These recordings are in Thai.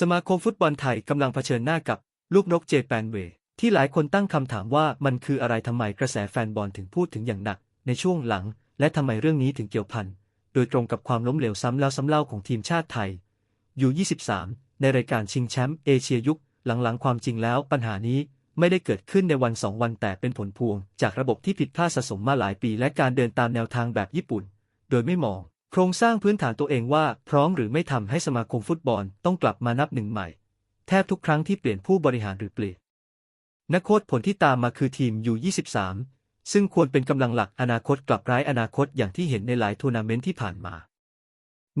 สมาคมฟุตบอลไทยกำลังเผชิญหน้ากับ ลูกนกเจแปนเวที่หลายคนตั้งคำถามว่ามันคืออะไรทำไมกระแสแฟนบอลถึงพูดถึงอย่างหนัก ในช่วงหลัง และทำไมเรื่องนี้ถึงเกี่ยวพันโดยตรงกับความล้มเหลวซ้ำแล้วซ้ำเล่าของทีมชาติไทยยู23 ในรายการชิงแชมป์เอเชียยุค หลังๆ ความจริงแล้วปัญหานี้ไม่ได้เกิดขึ้นในวันสองวันแต่เป็นผลพวง จากระบบที่ผิดพลาดสะสมมาหลายปี และการเดินตามแนวทางแบบญี่ปุ่น โดยไม่มอง โครงสร้างพื้นฐานตัวเองว่าพร้อมหรือไม่ทำให้สมาคมฟุตบอลต้องกลับมานับหนึ่งใหม่ แทบทุกครั้งที่เปลี่ยนผู้บริหารหรือเปลี่ยนนักโทษผลที่ตามมาคือทีมยู23ซึ่งควรเป็นกำลังหลักอนาคตกลับร้ายอนาคตอย่างที่เห็นในหลายทัวร์นาเมนต์ที่ผ่านมา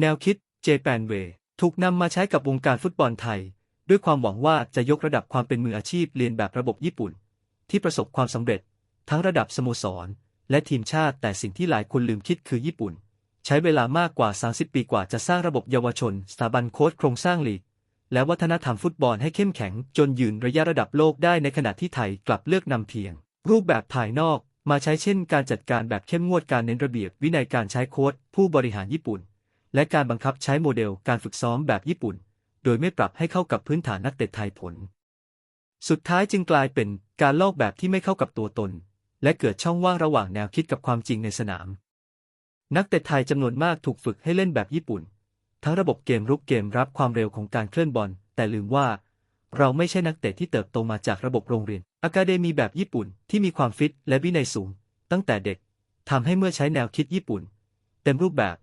แนวคิดเจแปนเวถูกนำมาใช้กับวงการฟุตบอลไทย ด้วยความหวังว่าจะยกระดับความเป็นมืออาชีพเรียนแบบระบบญี่ปุ่น ที่ประสบความสำเร็จ ทั้งระดับสโมสร และทีมชาติแต่สิ่งที่หลายคนลืมคิดคือญี่ปุ่น ใช้เวลามากกว่า 30 ปีกว่าจะสร้างระบบเยาวชน สถาบันโค้ชโครงสร้างลีก และวัฒนธรรมฟุตบอลให้เข้มแข็ง จนยืนระยะระดับโลกได้ในขณะที่ไทยกลับเลือกนำเพียง รูปแบบภายนอกมาใช้เช่น การจัดการแบบเข้มงวดการเน้นระเบียบวินัยการใช้โค้ชผู้บริหารญี่ปุ่น และการบังคับใช้โมเดลการฝึกซ้อมแบบญี่ปุ่น โดยไม่ปรับให้เข้ากับพื้นฐานนักเตะไทยผล สุดท้ายจึงกลายเป็นการลอกแบบที่ไม่เข้ากับตัวตน และเกิดช่องว่างระหว่างแนวคิดกับความจริงในสนาม นักเตะไทยจำนวนมากถูกฝึกให้เล่นแบบญี่ปุ่น ทั้งระบบเกมรุกเกมรับความเร็วของการเคลื่อนบอล แต่ลืมว่า เราไม่ใช่นักเตะที่เติบโตมาจากระบบโรงเรียนอะคาเดมีแบบญี่ปุ่นที่มีความฟิตและวินัยสูง ตั้งแต่เด็กทำให้เมื่อใช้แนวคิดญี่ปุ่น เต็มรูปแบบ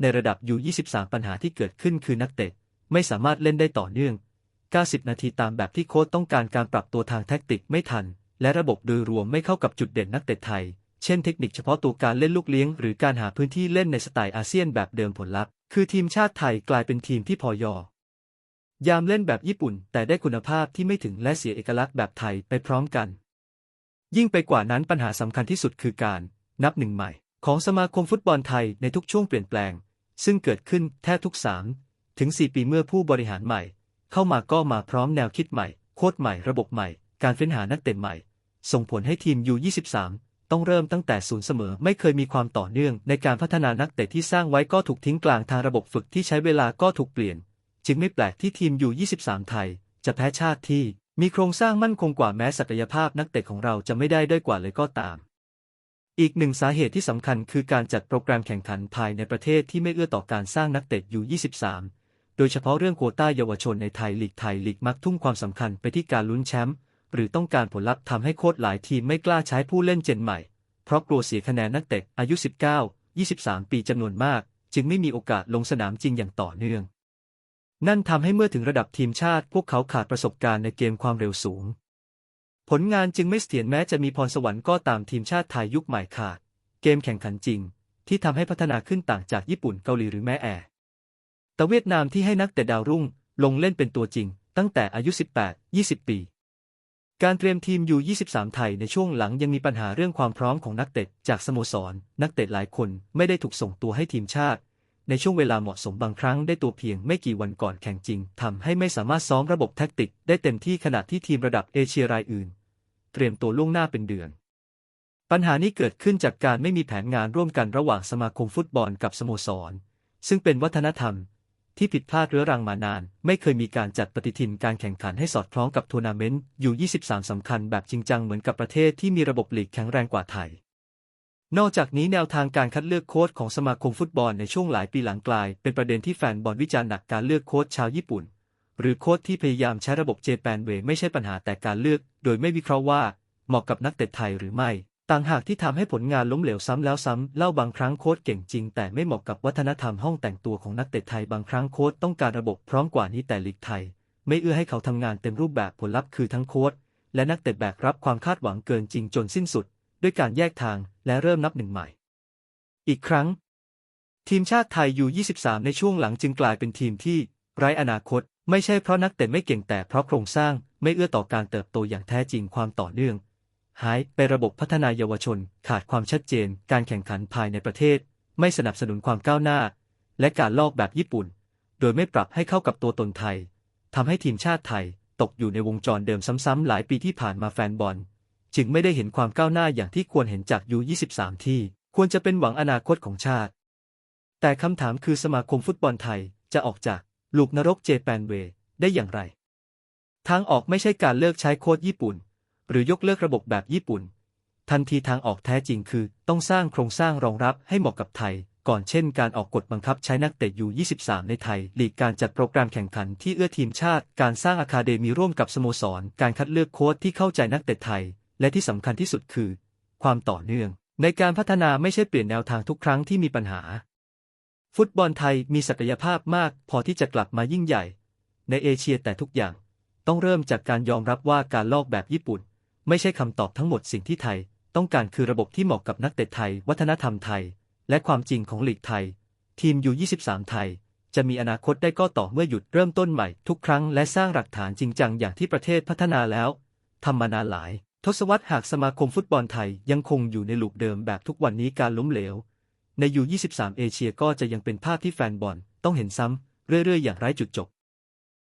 ในระดับยู23ปัญหาที่เกิดขึ้นคือนักเตะไม่สามารถเล่นได้ต่อเนื่อง 90 นาทีตามแบบที่โค้ชต้องการการปรับตัวทางแท็กติกไม่ทัน และระบบโดยรวมไม่เข้ากับจุดเด่นนักเตะไทย เช่นเทคนิคเฉพาะตัวการเล่นลูกเลี้ยง หรือการหาพื้นที่เล่นในสไตล์อาเซียนแบบเดิมผลลัพธ์ คือทีมชาติไทยกลายเป็นทีมที่พอยอยามเล่นแบบญี่ปุ่น แต่ได้คุณภาพที่ไม่ถึงและเสียเอกลักษณ์แบบไทยไปพร้อมกัน ยิ่งไปกว่านั้นปัญหาสำคัญที่สุดคือการ นับหนึ่งใหม่ ของสมาคมฟุตบอลไทยในทุกช่วงเปลี่ยนแปลง ซึ่งเกิดขึ้นแทบทุกสามถึง4ปีเมื่อผู้บริหารใหม่ เข้ามาก็มาพร้อมแนวคิดใหม่ โค้ดใหม่ระบบใหม่ การเฟ้นหานักเตะใหม่ ส่งผลให้ทีมยู23 ต้องเริ่มตั้งแต่ศูนย์เสมอ ไม่เคยมีความต่อเนื่อง ในการพัฒนานักเตะที่สร้างไว้ก็ถูกทิ้งกลางทางระบบฝึกที่ใช้เวลาก็ถูกเปลี่ยน จึงไม่แปลกที่ทีมอยู่ 23 ไทย จะแพ้ชาติที่ มีโครงสร้างมั่นคงกว่าแม้ศักยภาพนักเตะของเราจะไม่ได้ด้อยกว่าเลยก็ตาม อีกหนึ่งสาเหตุที่สำคัญคือการจัดโปรแกรมแข่งขันภายในประเทศที่ไม่เอื้อต่อการสร้างนักเตะอยู่ 23 โดยเฉพาะเรื่องโควต้าเยาวชนในไทยลีกไทยลีกมักทุ่มความสำคัญไปที่การลุ้นแชมป์ หรือต้องการผลลัพธ์ทำให้โค้ชหลายทีมไม่กล้าใช้ผู้เล่นเจนใหม่ เพราะกลัวเสียคะแนนนักเตะอายุ 19 23 ปีจำนวนมาก จึงไม่มีโอกาสลงสนามจริงอย่างต่อเนื่อง นั่นทำให้เมื่อถึงระดับทีมชาติ พวกเขาขาดประสบการณ์ในเกมความเร็วสูง ผลงานจึงไม่เสถียรแม้จะมีพรสวรรค์ก็ตามทีมชาติไทยยุคใหม่ขาด เกมแข่งขันจริง ที่ทำให้พัฒนาขึ้นต่างจากญี่ปุ่นเกาหลีหรือแม้แอแต่เวียดนามที่ให้นักเตะดาวรุ่งลงเล่นเป็นตัวจริง ตั้งแต่อายุ 18 20 ปี การเตรียมทีมยู23 ไทยในช่วงหลังยังมีปัญหาเรื่องความพร้อมของนักเตะจากสโมสร นักเตะหลายคนไม่ได้ถูกส่งตัวให้ทีมชาติ ในช่วงเวลาเหมาะสมบางครั้งได้ตัวเพียงไม่กี่วันก่อนแข่งจริงทำให้ไม่สามารถซ้อมระบบแท็กติกได้เต็มที่ขณะที่ทีมระดับเอเชียรายอื่น เตรียมตัวล่วงหน้าเป็นเดือน ปัญหานี้เกิดขึ้นจากการไม่มีแผนงานร่วมกันระหว่างสมาคมฟุตบอลกับสโมสร ซึ่งเป็นวัฒนธรรม ที่ผิดพลาดเรื้อรังมานาน ไม่เคยมีการจัดปฏิทินการแข่งขันให้สอดคล้องกับทัวร์นาเมนต์อยู่ 23 สำคัญแบบจริงจังเหมือนกับประเทศที่มีระบบลีกแข็งแรงกว่าไทย นอกจากนี้แนวทางการคัดเลือกโค้ชของสมาคมฟุตบอลในช่วงหลายปีหลังกลาย เป็นประเด็นที่แฟนบอลวิจารณ์หนักการเลือกโค้ชชาวญี่ปุ่น หรือโค้ชที่พยายามใช้ระบบเจแปนเวย์ไม่ใช่ปัญหาแต่การเลือก โดยไม่วิเคราะห์ว่าเหมาะกับนักเตะไทยหรือไม่ ต่างหากที่ทำให้ผลงานล้มเหลวซ้ำแล้วซ้ำเล่าบางครั้งโค้ชเก่งจริง แต่ไม่เหมาะกับวัฒนธรรมห้องแต่งตัวของนักเตะไทยบางครั้งโค้ชต้องการระบบพร้อมกว่านี้แต่ลีกไทย ไม่เอื้อให้เขาทำงานเต็มรูปแบบผลลัพธ์คือทั้งโค้ชและนักเตะแบกรับความคาดหวังเกินจริงจนสิ้นสุด ด้วยการแยกทางและเริ่มนับหนึ่งใหม่ อีกครั้ง ทีมชาติไทยอยู่ 23 ในช่วงหลังจึงกลายเป็นทีมที่ไร้อนาคต ไม่ใช่เพราะนักเตะไม่เก่งแต่เพราะโครงสร้างไม่เอื้อต่อการเติบโตอย่างแท้จริงความต่อเนื่อง หายไประบบพัฒนาเยาวชน ขาดความชัดเจน การแข่งขันภายในประเทศ ไม่สนับสนุนความก้าวหน้า และการลอกแบบญี่ปุ่น โดยไม่ปรับให้เข้ากับตัวตนไทยทำให้ทีมชาติไทยตกอยู่ในวงจรเดิมซ้ำๆหลายปีที่ผ่านมาแฟนบอล จึงไม่ได้เห็นความก้าวหน้าอย่างที่ควรเห็นจากยู23 ที่ควรจะเป็นหวังอนาคตของชาติ แต่คำถามคือสมาคมฟุตบอลไทยจะออกจากลูกนรกเจแปนเวได้อย่างไร ทางออกไม่ใช่การเลิกใช้โค้ดญี่ปุ่น หรือยกเลิกระบบแบบญี่ปุ่น ทันทีทางออกแท้จริงคือ ต้องสร้างโครงสร้างรองรับให้เหมาะกับไทย ก่อนเช่นการออกกฎบังคับใช้นักเตะยู23 ในไทยหลีกการจัดโปรแกรมแข่งขันที่เอื้อทีมชาติ การสร้างอาคาเดมีร่วมกับสโมสร การคัดเลือกโค้ชที่เข้าใจนักเตะไทย และที่สำคัญที่สุดคือ ความต่อเนื่อง ในการพัฒนาไม่ใช่เปลี่ยนแนวทางทุกครั้งที่มีปัญหา ฟุตบอลไทยมีศักยภาพมาก พอที่จะกลับมายิ่งใหญ่ ในเอเชียแต่ทุกอย่าง ต้องเริ่มจากการยอมรับว่าการลอกแบบญี่ปุ่น ไม่ใช่คำตอบทั้งหมดสิ่งที่ไทย ต้องการคือระบบที่เหมาะกับนักเตะไทย วัฒนธรรมไทย และความจริงของลีกไทย ทีมยู23 ไทย จะมีอนาคตได้ก็ต่อเมื่อหยุดเริ่มต้นใหม่ทุกครั้งและสร้างหลักฐานจริงจังอย่างที่ประเทศพัฒนาแล้วทำมานานหลาย ทศวรรษหากสมาคมฟุตบอลไทยยังคงอยู่ในลูปเดิมแบบทุกวันนี้การล้มเหลว ในยู23 เอเชียก็จะยังเป็นภาพที่แฟนบอลต้องเห็นซ้ำเรื่อยๆ อย่างไร้จุดจบ